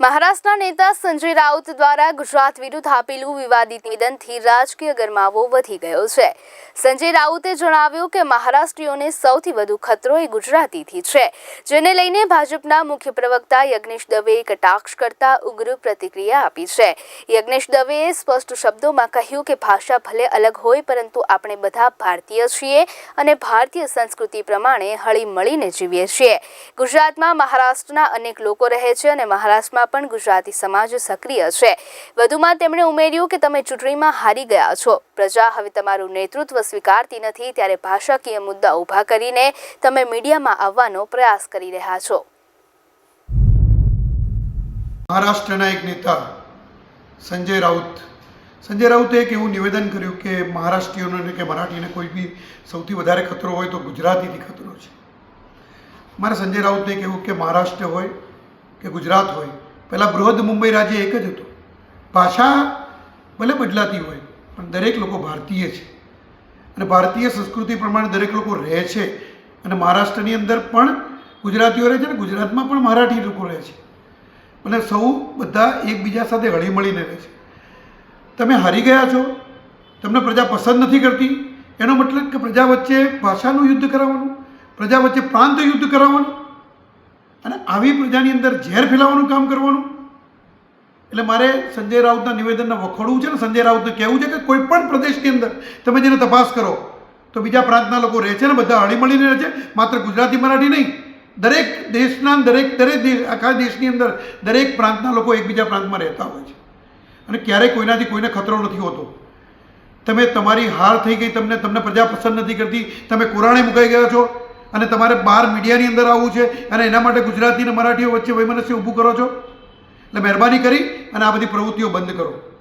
મહારાષ્ટ્રના નેતા સંજય રાઉત દ્વારા ગુજરાત વિરુદ્ધ આપેલું વિવાદિત નિવેદનથી રાજકીય ગરમાવો વધી ગયો છે. સંજય રાઉતે જણાવ્યું કે મહારાષ્ટ્રીયોને સૌથી વધુ ખતરો એ ગુજરાતીથી છે, જેને લઈને ભાજપના મુખ્ય પ્રવક્તા યજ્ઞેશ દવેએ કટાક્ષ કરતા ઉગ્ર પ્રતિક્રિયા આપી છે. યજ્ઞેશ દવેએ સ્પષ્ટ શબ્દોમાં કહ્યું કે ભાષા ભલે અલગ હોય પરંતુ આપણે બધા ભારતીય છીએ અને ભારતીય સંસ્કૃતિ પ્રમાણે હળી મળીને જીવીએ છીએ. ગુજરાતમાં મહારાષ્ટ્રના અનેક લોકો રહે છે અને મહારાષ્ટ્રમાં પણ ગુજરાતી સમાજ સક્રિય છે. વધુમાં તેમણે ઉમેર્યું કે તમે ચૂંટણીમાં હારી ગયા છો. પ્રજા હવે તમારું નેતૃત્વ સ્વીકારતી નથી, ત્યારે ભાષાકીય મુદ્દા ઊભા કરીને તમે મીડિયામાં આવવાનો પ્રયાસ કરી રહ્યા છો. મહારાષ્ટ્રના એક નેતા, સંજય રાઉત. સંજય રાઉતે એક એવું નિવેદન કર્યું કે મહારાષ્ટ્રીયોને કે મરાઠીને કોઈ બી સૌથી વધારે ખતરો હોય તો ગુજરાતીથી ખતરો છે. મારે સંજય રાઉતે કહેવું કે મહારાષ્ટ્ર હોય કે ગુજરાત હોય પહેલાં બૃહદ મુંબઈ રાજ્ય એક જ હતું. ભાષા ભલે બદલાતી હોય, પણ દરેક લોકો ભારતીય છે. અને ભારતીય સંસ્કૃતિ પ્રમાણે દરેક લોકો રહે છે. અને મહારાષ્ટ્રની અંદર પણ ગુજરાતીઓ રહે છે અને ગુજરાતમાં પણ મરાઠી લોકો રહે છે. અને સૌ બધા એકબીજા સાથે હળીમળીને રહે છે. તમે હારી ગયા છો? તમને પ્રજા પસંદ નથી કરતી? એનો મતલબ કે પ્રજા વચ્ચે ભાષાનું યુદ્ધ કરાવવાનું, પ્રજા વચ્ચે પ્રાંત યુદ્ધ કરાવવાનું? અને આવી પ્રજાની અંદર ઝેર ફેલાવવાનું કામ કરવાનું? એટલે મારે સંજય રાઉતના નિવેદનને વખોડવું છે ને સંજય રાઉતને કહેવું છે કે કોઈ પણ પ્રદેશની અંદર તમે જેને તપાસ કરો, તો બીજા પ્રાંતના લોકો રહે છે ને, બધા હળીમળીને રહે છે, માત્ર ગુજરાતી મરાઠી નહીં. દરેક દેશના દરેક દરેક દેશ, આખા દેશની અંદર દરેક પ્રાંતના લોકો એકબીજા પ્રાંતમાં રહેતા હોય છે. અને ક્યારેય કોઈનાથી કોઈને ખતરો નથી હોતો. તમે તમારી હાર થઈ ગઈ, તમને તમને પ્રજા પસંદ નથી કરતી, તમે કુરાણે મુકાઈ ગયા છો અને તમારે બહાર મીડિયાની અંદર આવવું છે અને એના માટે ગુજરાતી અને મરાઠીઓ વચ્ચે વૈમનસ્ય ઊભું કરો છો? એટલે મહેરબાની કરી અને આ બધી પ્રવૃત્તિઓ બંધ કરો.